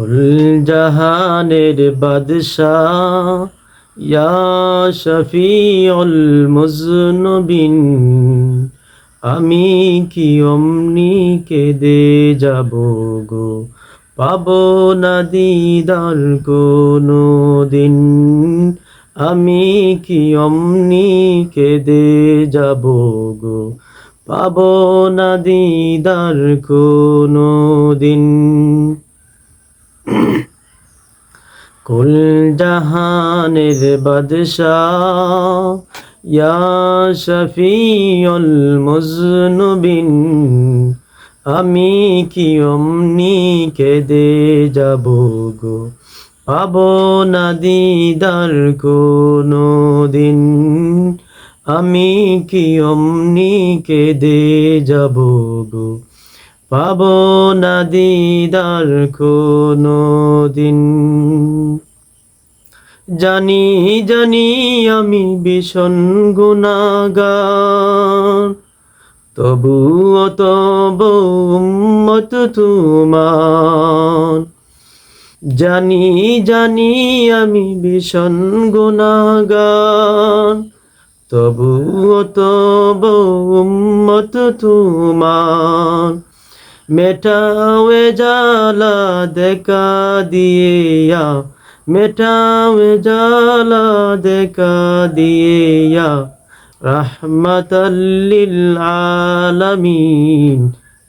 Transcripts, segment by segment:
কুল জাহানের বাদশাহ, ইয়া শফিউল মুজনবিন, আমি কি অমনি কেঁদে যাব গো? পাব না দিদার কোনো দিন আমি কি অমনি কেঁদে যাব গো? পাব না দিদার কোনো দিন কুল জাহানের বাদশাহ শফিউল মুজনবিন, আমি কি অমনি কেঁদে যাব গো? পাব না দিদার কোনো দিন আমি কি অমনি কেঁদে যাব গো? পাব না দিদার কোনো দিন জানি জানি আমি ভীষণ গুণাগার। তবুও তব উম্মত তোমার। জানি জানি আমি ভীষণ গুণাগার। তবুও তব উম্মত তোমার। মেটাওয়ে জালা দেখা দিয়েয়া মেটাওয়ে জালা দেখা দিয়েয়া, রহমতাল্লিল আলামিন।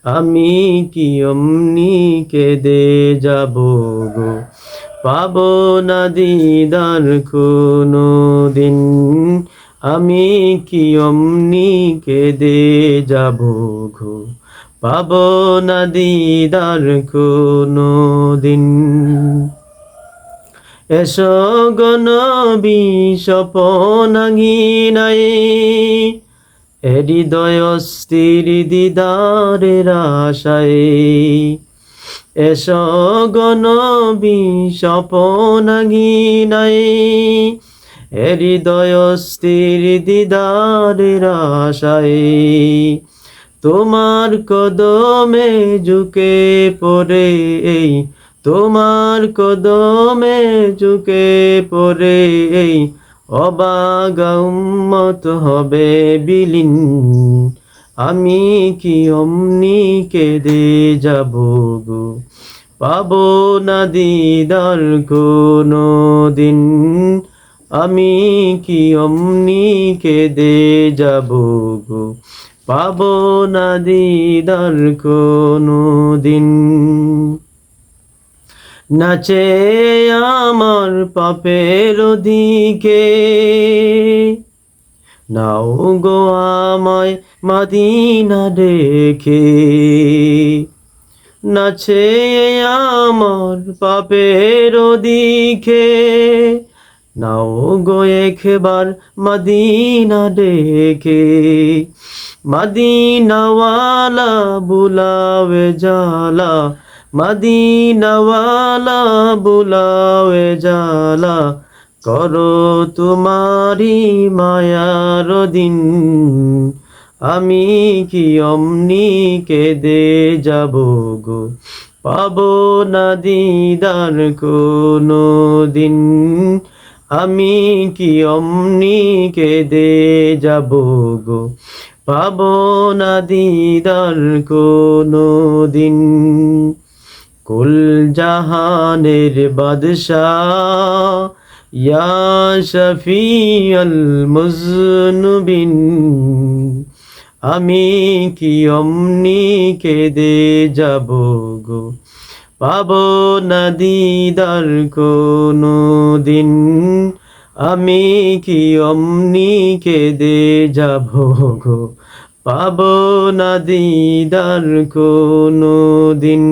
আমি কি অমনি কেঁদে যাব গো? পাব না দিদার কোনো দিন আমি কি অমনি কেঁদে যাব গো? পাব না দিদার কোনো দিন এসো গণবি সপনাঙ্গিনাই হৃদয় স্থির দিদারের আশায়। এসো গণবি সপনাঙ্গিনাই হৃদয় স্থির দিদারের আশায়। তোমার কদমে ঝুঁকে পড়ে এই, তোমার কদমে ঝুঁকে পড়ে এই, অবাগা উম্মত হবে বিলীন। আমি কি অমনি কেঁদে যাব গো? পাবো না দিদার কোনো দিন আমি কি অমনি কেঁদে যাব গো? পাব না দিদার কোনো দিন নাচে আমার পাপের দিকে। নাও গো আমায় মাদিনা দেখে নাচে আমার পাপের দিকে। নাও গো একবার মদিনা দেখে মদিনাওয়ালা বুলাবে জালা মদিনাওয়ালা বুলাবে জালা করো তোমারি মায়ার দিন, আমি কি অমনি কেঁদে যাব গো? পাবো না দিদার কোনো দিন আমি কি অমনি কেঁদে যাব গো? পাব না দিদার কোনো দিন। কুল জাহানের বাদশাহ ইয়া মুজনুবিন। আমি কি অমনি কেঁদে যাব গো? পাব না দিদার কোনো দিন আমি কি অমনি কেঁদে যাব গো? পাব না দিদার কোনো দিন